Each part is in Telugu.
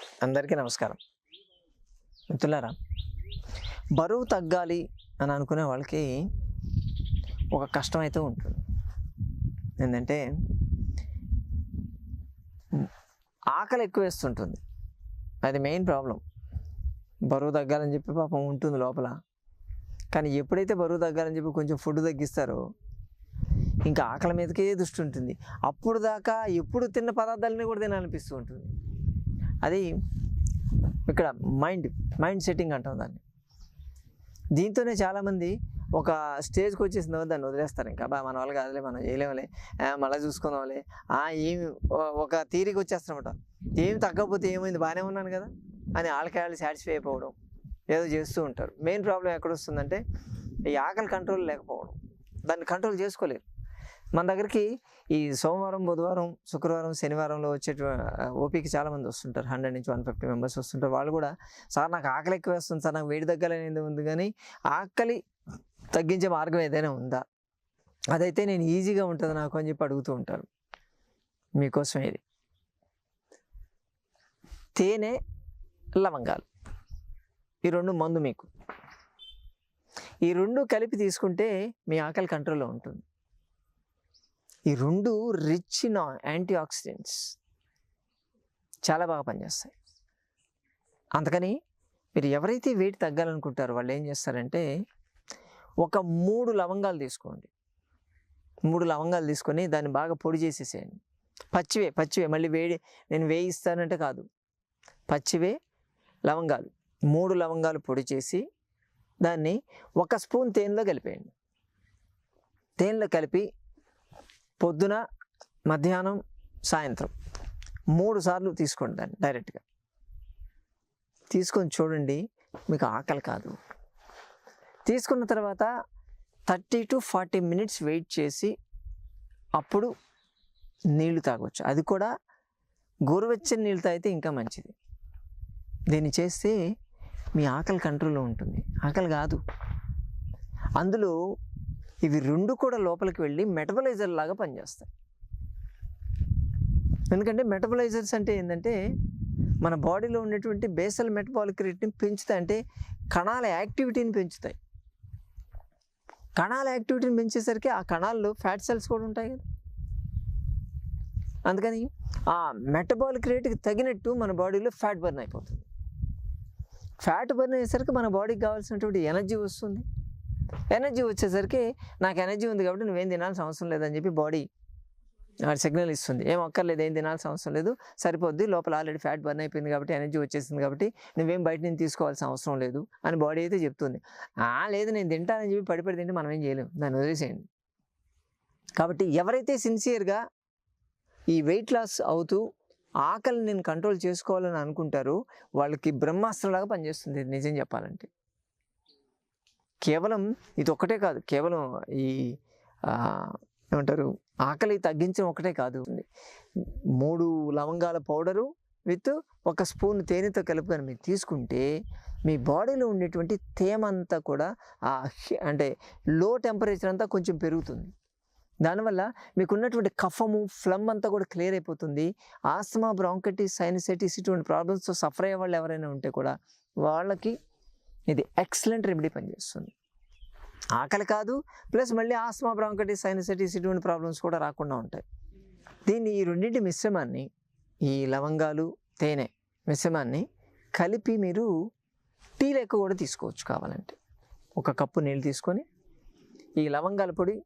అందరికీ నమస్కారం. మిత్రులారా బరువు తగ్గాలి అని అనుకునే వాళ్ళకి ఒక కష్టం అయితే ఉంటుంది. ఏంటంటే ఆకలి ఎక్కువ వేస్తుంటుంది అది మెయిన్ ప్రాబ్లం. బరువు తగ్గాలని చెప్పి పాపం ఉంటుంది లోపల. కానీ ఎప్పుడైతే బరువు తగ్గాలని చెప్పి కొంచెం ఫుడ్ తగ్గిస్తారో ఇంకా ఆకలి మీదకే దృష్టి ఉంటుంది. అప్పుడు దాకా ఎప్పుడు తిన్న పదార్థాలని కూడా తినాలనిపిస్తూ ఉంటుంది. అది ఇక్కడ మైండ్ మైండ్ సెట్టింగ్ అంటాం దాన్ని. దీంతోనే చాలామంది ఒక స్టేజ్కి వచ్చేసిన తర్వాత దాన్ని వదిలేస్తారు ఇంకా. బా మన వాళ్ళు కాదులే మనం చేయలేములే. మళ్ళీ చూసుకుందాంలే. ఆ, ఏమి ఒక తీరికి వచ్చేస్తారన్నమాట ఏమి తగ్గకపోతే ఏమైంది? బాగానే ఉన్నాను కదా అని వాళ్ళకి వాళ్ళు సాటిస్ఫై అయిపోవడం ఏదో చేస్తూ ఉంటారు. మెయిన్ ప్రాబ్లం ఎక్కడ వస్తుందంటే ఈ ఆకలి కంట్రోల్ లేకపోవడం. దాన్ని కంట్రోల్ చేసుకోలేరు. మన దగ్గరికి ఈ సోమవారం బుధవారం శుక్రవారం శనివారంలో వచ్చే ఓపీకి చాలామంది వస్తుంటారు. హండ్రెడ్ నుంచి వన్ ఫిఫ్టీ మెంబర్స్ వస్తుంటారు. వాళ్ళు కూడా సార్ నాకు ఆకలి ఎక్కువ వేస్తుంది సార్ నాకు వేడి తగ్గాలనేది ఉంది? కానీ ఆకలి తగ్గించే మార్గం ఏదైనా ఉందా? అదైతే నేను ఈజీగా ఉంటుంది నాకు అని చెప్పి అడుగుతూ ఉంటారు. మీకోసం ఇది. తేనె లవంగాలు. ఈ రెండు మందు మీకు. ఈ రెండు కలిపి తీసుకుంటే మీ ఆకలి కంట్రోల్లో ఉంటుంది. ఈ రెండు రిచ్ ఇన్ యాంటీ ఆక్సిడెంట్స్ చాలా బాగా పనిచేస్తాయి. అందుకని మీరు ఎవరైతే వెయిట్ తగ్గాలనుకుంటారో వాళ్ళు ఏం చేస్తారంటే ఒక మూడు లవంగాలు తీసుకోండి. మూడు లవంగాలు తీసుకొని దాన్ని బాగా పొడి చేసేసేయండి. పచ్చివే పచ్చివే మళ్ళీ వేడి నేను వేయిస్తానంటే కాదు. పచ్చివే లవంగాలు మూడు లవంగాలు పొడి చేసి దాన్ని ఒక స్పూన్ తేనెలో కలిపేయండి. తేనెలో కలిపి పొద్దున మధ్యాహ్నం సాయంత్రం. మూడు సార్లు తీసుకోండి దాన్ని డైరెక్ట్గా. తీసుకొని చూడండి మీకు ఆకలి కాదు. తీసుకున్న తర్వాత thirty to forty minutes wait చేసి అప్పుడు నీళ్ళు తాగొచ్చు. అది కూడా గోరువెచ్చని నీళ్ళు తాగితే ఇంకా మంచిది. దీన్ని చేస్తే మీ ఆకలి కంట్రోల్లో ఉంటుంది. ఆకలి కాదు. అందులో ఇవి రెండు కూడా లోపలికి వెళ్ళి మెటబలైజర్ లాగా పనిచేస్తాయి. ఎందుకంటే మెటబలైజర్స్ అంటే ఏంటంటే మన బాడీలో ఉన్నటువంటి బేసల్ మెటబాలిక్ రేట్ని పెంచుతాయి. అంటే కణాల యాక్టివిటీని పెంచుతాయి. కణాల యాక్టివిటీని పెంచేసరికి ఆ కణాల్లో ఫ్యాట్ సెల్స్ కూడా ఉంటాయి కదా. అందుకని ఆ మెటబాలిక్ రేట్కి తగినట్టు మన బాడీలో ఫ్యాట్ బర్న్ అయిపోతుంది. ఫ్యాట్ బర్న్ అయ్యేసరికి మన బాడీకి కావాల్సినటువంటి ఎనర్జీ వస్తుంది. ఎనర్జీ వచ్చేసరికి నాకు ఎనర్జీ ఉంది కాబట్టి నువ్వేం తినాల్సిన అవసరం లేదని చెప్పి బాడీ సిగ్నల్ ఇస్తుంది. ఏం అక్కర్లేదు ఏం తినాల్సిన అవసరం లేదు. సరిపోద్ది. లోపల ఆల్రెడీ ఫ్యాట్ బర్న్ అయిపోయింది కాబట్టి ఎనర్జీ వచ్చేసింది కాబట్టి నువ్వేం బయట నుంచి తీసుకోవాల్సిన అవసరం లేదు అని బాడీ అయితే చెప్తుంది. ఆ లేదు నేను తింటానని చెప్పి పడిపడి తింటే మనం ఏం చేయలేము దాన్ని వదిలేసేయండి. కాబట్టి ఎవరైతే సిన్సియర్గా ఈ వెయిట్ లాస్ అవుతూ ఆకలిని నేను కంట్రోల్ చేసుకోవాలని అనుకుంటారో వాళ్ళకి బ్రహ్మాస్త్రంలాగా పనిచేస్తుంది. నిజం చెప్పాలంటే. కేవలం ఇది ఒక్కటే కాదు కేవలం ఈ ఏమంటారు ఆకలి తగ్గించడం ఒకటే కాదు. మూడు లవంగాల పౌడరు విత్ ఒక స్పూన్ తేనెతో కలుపుకొని మీరు తీసుకుంటే మీ బాడీలో ఉండేటువంటి తేమ అంతా కూడా ఆ అంటే లో టెంపరేచర్ అంతా కొంచెం పెరుగుతుంది. దానివల్ల మీకు ఉన్నటువంటి కఫము ఫ్లమ్ అంతా కూడా క్లియర్ అయిపోతుంది. ఆస్తమా బ్రాంకటిస్ సైనసైటిస్ ఇటువంటి ప్రాబ్లమ్స్తో సఫర్ అయ్యే వాళ్ళు ఎవరైనా ఉంటే కూడా వాళ్ళకి ఇది ఎక్సలెంట్ రెమెడీ పనిచేస్తుంది. ఆకలి కాదు ప్లస్ మళ్ళీ ఆస్తమా బ్రాంకటిస్ సైనసైటిస్ ఇటువంటి ప్రాబ్లమ్స్ కూడా రాకుండా ఉంటాయి. దీన్ని ఈ రెండింటి మిశ్రమాన్ని ఈ లవంగాలు తేనె మిశ్రమాన్ని కలిపి మీరు టీ లెక్క కూడా తీసుకోవచ్చు కావాలంటే. ఒక కప్పు నీళ్ళు తీసుకొని ఈ లవంగాల పొడి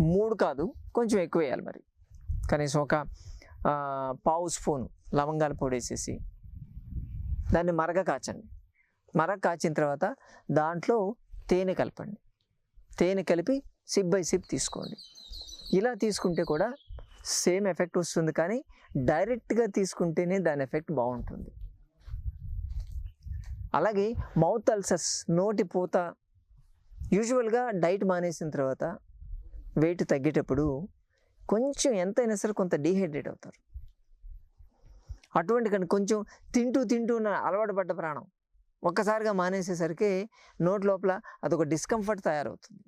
మూడు కాదు కొంచెం ఎక్కువ వేయాలి మరి. కనీసం ఒక పావు స్పూన్ లవంగాల పొడి వేసేసి దాన్ని మరగ కాచండి. మరగ కాచిన తర్వాత దాంట్లో తేనె కలపండి. తేనె కలిపి సిప్ బై సిప్ తీసుకోండి. ఇలా తీసుకుంటే కూడా సేమ్ ఎఫెక్ట్ వస్తుంది కానీ డైరెక్ట్గా తీసుకుంటేనే దాని ఎఫెక్ట్ బాగుంటుంది. అలాగే మౌత్ అల్సర్స్ నోటి పూత యూజువల్గా డైట్ మానేసిన తర్వాత వెయిట్ తగ్గేటప్పుడు కొంచెం ఎంతైనా సరే కొంత డీహైడ్రేట్ అవుతారు. అటువంటి కానీ కొంచెం తింటూ తింటూ అలవాటు పడ్డ ప్రాణం ఒక్కసారిగా మానేసేసరికి నోటి లోపల అదొక డిస్కంఫర్ట్ తయారవుతుంది.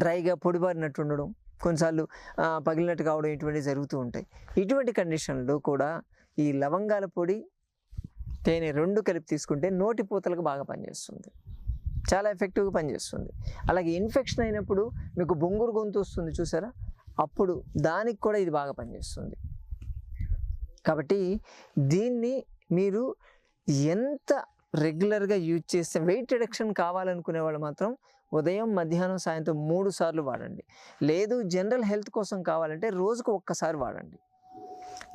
డ్రైగా పొడిబారినట్టు ఉండడం కొన్నిసార్లు పగిలినట్టు కావడం ఇటువంటివి జరుగుతూ ఉంటాయి. ఇటువంటి కండిషన్లో కూడా ఈ లవంగాల పొడి తేనె రెండు కలిపి తీసుకుంటే నోటి పూతలకు బాగా పనిచేస్తుంది. చాలా ఎఫెక్టివ్గా పనిచేస్తుంది. అలాగే ఇన్ఫెక్షన్ అయినప్పుడు మీకు బొంగురు గొంతు వస్తుంది చూసారా? అప్పుడు దానికి కూడా ఇది బాగా పనిచేస్తుంది. కాబట్టి దీన్ని మీరు ఎంత రెగ్యులర్గా యూజ్ చేస్తే వెయిట్ రిడక్షన్ కావాలనుకునే వాళ్ళు మాత్రం ఉదయం మధ్యాహ్నం సాయంత్రం మూడు సార్లు వాడండి. లేదు జనరల్ హెల్త్ కోసం కావాలంటే రోజుకు ఒక్కసారి వాడండి.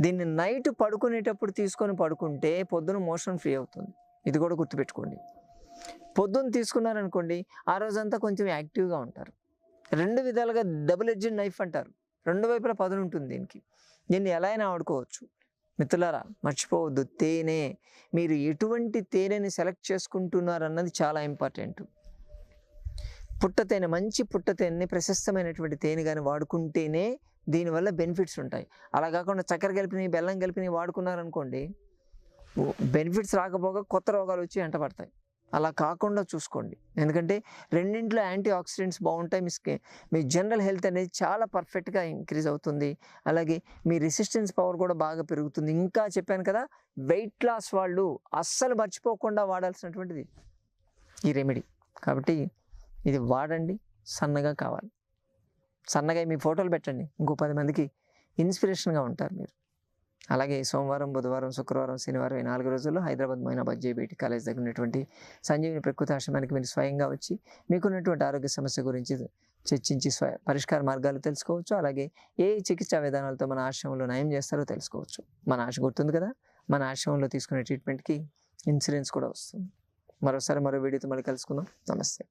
దీన్ని నైట్ పడుకునేటప్పుడు తీసుకొని పడుకుంటే పొద్దున మోషన్ ఫ్రీ అవుతుంది. ఇది కూడా గుర్తుపెట్టుకోండి. పొద్దున్న తీసుకున్నారనుకోండి ఆ రోజంతా కొంచెం యాక్టివ్గా ఉంటారు. రెండు విధాలుగా డబుల్ ఎడ్జెడ్ నైఫ్ అంటారు. రెండు వైపులా పదును ఉంటుంది దీనికి. దీన్ని ఎలా అయినా ఆడుకోవచ్చు. మిత్రులారా మర్చిపోవద్దు. తేనె మీరు ఎటువంటి తేనెని సెలెక్ట్ చేసుకుంటున్నారు అన్నది చాలా ఇంపార్టెంట్. పుట్ట తేనె మంచి పుట్ట తేనెని ప్రశస్తమైనటువంటి తేనె కానీ వాడుకుంటేనే దీనివల్ల బెనిఫిట్స్ ఉంటాయి. అలా కాకుండా చక్కెర కలిపినవి బెల్లం కలిపినవి వాడుకున్నారనుకోండి బెనిఫిట్స్ రాకపోగా కొత్త రోగాలు వచ్చి వెంటబడతాయి అలా కాకుండా చూసుకోండి. ఎందుకంటే రెండింటిలో యాంటీ ఆక్సిడెంట్స్ బాగుంటాయి మీ మీ జనరల్ హెల్త్ అనేది చాలా పర్ఫెక్ట్గా ఇంక్రీజ్ అవుతుంది. అలాగే మీ రెసిస్టెన్స్ పవర్ కూడా బాగా పెరుగుతుంది. ఇంకా చెప్పాను కదా వెయిట్ లాస్ వాళ్ళు అస్సలు మర్చిపోకుండా వాడాల్సినటువంటిది ఈ రెమెడీ. కాబట్టి ఇది వాడండి సన్నగా కావాలి. సన్నగా మీ ఫోటోలు పెట్టండి. ఇంకో పది మందికి ఇన్స్పిరేషన్గా ఉంటారు మీరు. అలాగే సోమవారం బుధవారం శుక్రవారం శనివారం ఈ నాలుగు రోజుల్లో హైదరాబాద్ మైనాబాద్ జేబీటీ కాలేజ్ దగ్గర ఉన్నటువంటి సంజీవిని ప్రకృతి ఆశ్రమానికి మీరు స్వయంగా వచ్చి మీకున్నటువంటి ఆరోగ్య సమస్య గురించి చర్చించి స్వ పరిష్కార మార్గాలు తెలుసుకోవచ్చు. అలాగే ఏ చికిత్సా విధానాలతో మన ఆశ్రమంలో నయం చేస్తారో తెలుసుకోవచ్చు. మన ఆశ గుర్తుంది కదా? మన ఆశ్రమంలో తీసుకునే ట్రీట్మెంట్కి ఇన్సూరెన్స్ కూడా వస్తుంది. మరోసారి మరో వీడియోతో మళ్ళీ కలుసుకుందాం. నమస్తే.